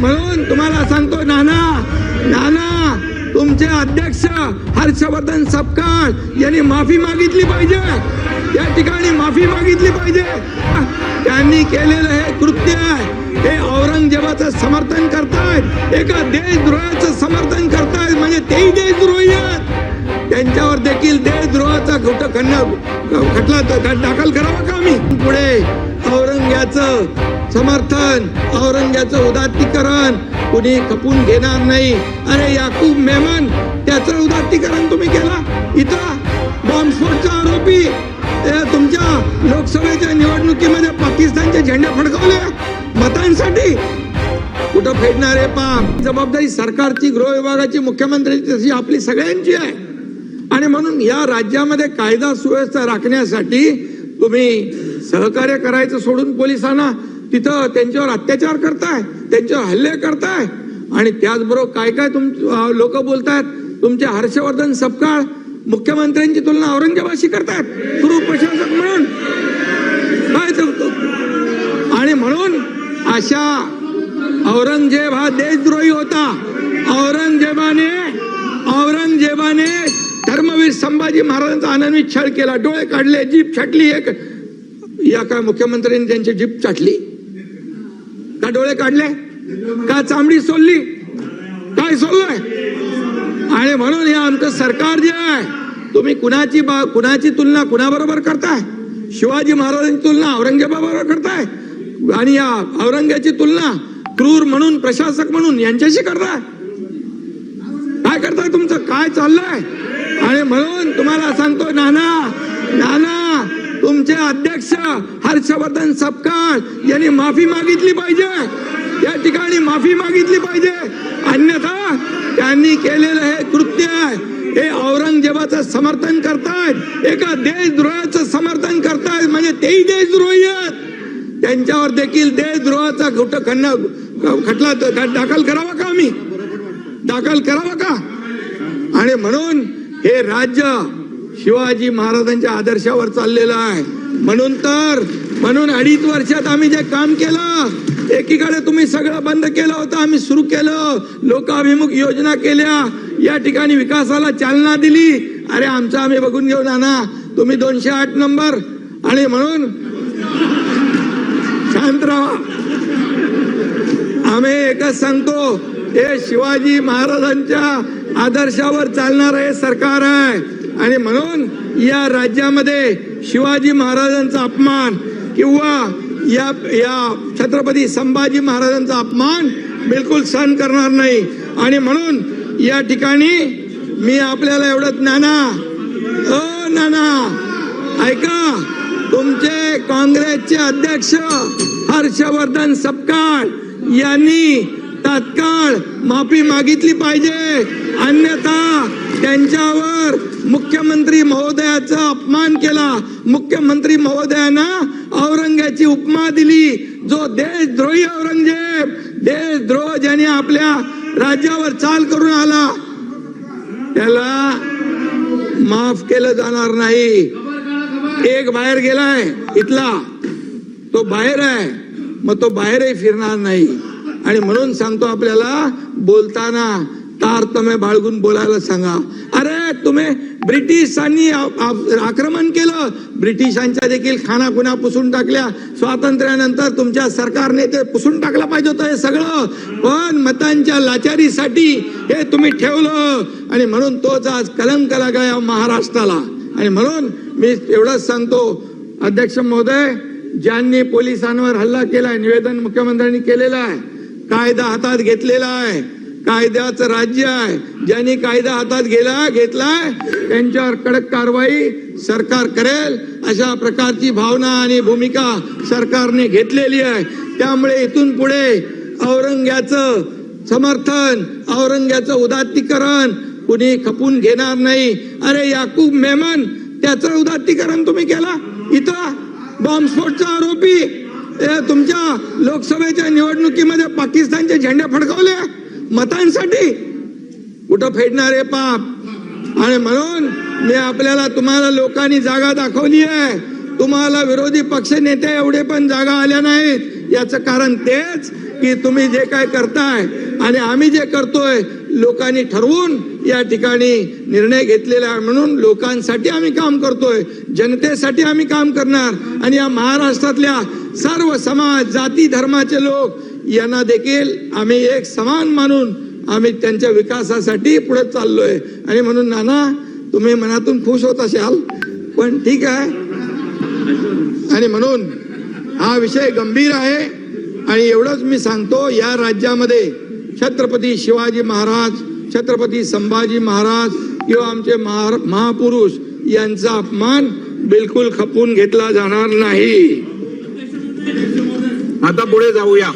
म्हणून तुम्हाला सांगतो नाना नाना तुमचे अध्यक्ष हर्षवर्धन सपकाळ यांनी माफी मागितली पाहिजे. या ठिकाणी माफी मागितली पाहिजे. त्यांनी केलेलं हे कृत्य हे औरंगजेबाचं समर्थन करतायत. एका देशद्रोहाचं समर्थन करतायत. म्हणजे तेही देशद्रोही आहेत. त्यांच्यावर देखील देशद्रोहाचा खोट खटला दाखल करावा का आम्ही? पुढे औरंग्याचं समर्थन औरंग्याचं उदात्तीकरण कुणी खपून घेणार नाही. अरे याकूब मेमन त्याचं उदात्तीकरण तुम्ही केला? इथं बॉम्बस्फोटचा आरोपी तुमच्या लोकसभेच्या निवडणुकीमध्ये पाकिस्तानचे झेंडे फडकवले. मतांसाठी कुठं फेडणार आहे पा जबाबदारी सरकारची गृह विभागाची मुख्यमंत्र्यांची तशी आपली सगळ्यांची आहे. आणि म्हणून या राज्यामध्ये कायदा सुव्यवस्था राखण्यासाठी तुम्ही सहकार्य करायचं सोडून पोलिसांना तिथं त्यांच्यावर अत्याचार करताय त्यांच्यावर हल्ले करताय. आणि त्याचबरोबर काय काय तुम लोक बोलतायत तुमचे हर्षवर्धन सपकाळ मुख्यमंत्र्यांची तुलना औरंगजेबाशी करतायत. सुरू प्रशासक म्हणून. काय आणि म्हणून अशा औरंगजेब हा देशद्रोही होता. औरंगजेबाने औरंगजेबाने धर्मवीर संभाजी महाराजांचा आनंदी छळ केला. डोळे काढले जीप छाटली एक या काय मुख्यमंत्र्यांनी त्यांची जीप चाटली. का डोळे काढले? का चांबडी सोलली? काय सोललंय? आणि म्हणून हे आमचं सरकार जे आहे तुम्ही कुणाची बा कुणाची तुलना कुणाबरोबर करताय? शिवाजी महाराजांची तुलना औरंगजेबाबरोबर करताय? आणि या औरंग्याची तुलना क्रूर म्हणून प्रशासक म्हणून यांच्याशी करताय? काय करताय तुमचं? काय चाललंय? आणि म्हणून तुम्हाला सांगतो नाना नाना तुमचे अध्यक्ष हर्षवर्धन सपकाळ यांनी माफी मागितली पाहिजे. या ठिकाणी माफी मागितली पाहिजे. अन्यथा त्यांनी केलेलं हे कृत्य आहे. हे औरंगजेबाचं समर्थन करतायत. एका देशद्रोहाचं समर्थन करतायत. म्हणजे तेही देशद्रोही आहेत. त्यांच्यावर देखील देशद्रोहाचा खोट खटला दाखल करावा का आम्ही? दाखल करावा का? आणि म्हणून हे राज्य शिवाजी महाराजांच्या आदर्शावर चाललेला आहे. म्हणून तर म्हणून अडीच वर्षात आम्ही जे काम केलं एकीकडे तुम्ही सगळं बंद केलं होतं आम्ही सुरू केलं. लोकाभिमुख योजना केल्या. या ठिकाणी विकासाला चालना दिली. अरे आमचं आम्ही बघून घेऊ ना तुम्ही दोनशे आठ नंबर. आणि म्हणून शांत राहा. आम्ही एकच सांगतो हे शिवाजी महाराजांच्या आदर्शावर चालणार हे सरकार आहे. आणि म्हणून या राज्यामध्ये शिवाजी महाराजांचा अपमान किंवा या या छत्रपती संभाजी महाराजांचा अपमान बिलकुल सहन करणार नाही. आणि म्हणून या ठिकाणी मी आपल्याला एवढंच नाना अ नाना ऐका तुमचे काँग्रेसचे अध्यक्ष हर्षवर्धन सपकाळ यांनी तात्काळ माफी मागितली पाहिजे. अन्यथा त्यांच्यावर मुख्यमंत्री महोदयाचा अपमान केला. मुख्यमंत्री महोदयानं औरंगाची उपमा दिली. जो देशद्रोही औरंगजेब देशद्रोह ज्याने आपल्या राज्यावर चाल करून आला त्याला माफ केलं जाणार नाही. एक बाहेर गेलाय इथला. तो बाहेर आहे मग तो बाहेरही फिरणार नाही. आणि म्हणून सांगतो आपल्याला बोलताना तारतम्य बाळगून बोलायला सांगा. तुम्ही ब्रिटिशांनी आक्रमण केलं. ब्रिटिशांच्या देखील खाना खुना पुसून टाकल्या. स्वातंत्र्यानंतर तुमच्या सरकारने ते पुसून टाकलं पाहिजे होतं हे सगळं. पण मतांच्या लाचारीसाठी हे तुम्ही ठेवलं. आणि म्हणून तोच आज कलंक लागाया महाराष्ट्राला. आणि म्हणून मी एवढंच सांगतो. अध्यक्ष महोदय ज्यांनी पोलिसांवर हल्ला केलाय निवेदन मुख्यमंत्र्यांनी केलेलं आहे कायदा हातात घेतलेला आहे कायद्याचं राज्य आहे. ज्यांनी कायदा हातात गेला घेतलाय त्यांच्यावर कडक कारवाई सरकार करेल अशा प्रकारची भावना आणि भूमिका सरकारने घेतलेली आहे. त्यामुळे इथून पुढे औरंग्याचं समर्थन औरंग्याचं उदात्तीकरण कुणी खपून घेणार नाही. अरे याकूब मेमन त्याचं उदात्तीकरण तुम्ही केला? इथं? बॉम्बस्फोटचा आरोपी? तुमच्या लोकसभेच्या निवडणुकीमध्ये पाकिस्तानचे झेंडे फडकवले? मतांसाठी. कुठं फेडणार आहे पाप? आणि म्हणून मी आपल्याला तुम्हाला लोकांनी जागा दाखवली आहे. तुम्हाला विरोधी पक्ष नेते एवढे पण जागा आल्या नाहीत. याचं कारण तेच की तुम्ही जे काय करताय आणि आम्ही जे करतोय लोकांनी ठरवून या ठिकाणी निर्णय घेतलेला आहे. म्हणून लोकांसाठी आम्ही काम करतोय. जनतेसाठी आम्ही काम करणार. आणि या महाराष्ट्रातल्या सर्व समाज जाती धर्माचे लोक यांना देखील आम्ही एक समान मानून आम्ही त्यांच्या विकासासाठी पुढे चाललोय. आणि म्हणून नाना तुम्ही मनातून खुश होत असाल पण ठीक आहे. आणि म्हणून हा विषय गंभीर आहे. आणि एवढंच मी सांगतो या राज्यामध्ये छत्रपती शिवाजी महाराज छत्रपती संभाजी महाराज किंवा आमचे महार- महापुरुष यांचा अपमान बिलकुल खपून घेतला जाणार नाही. आता पुढे जाऊया.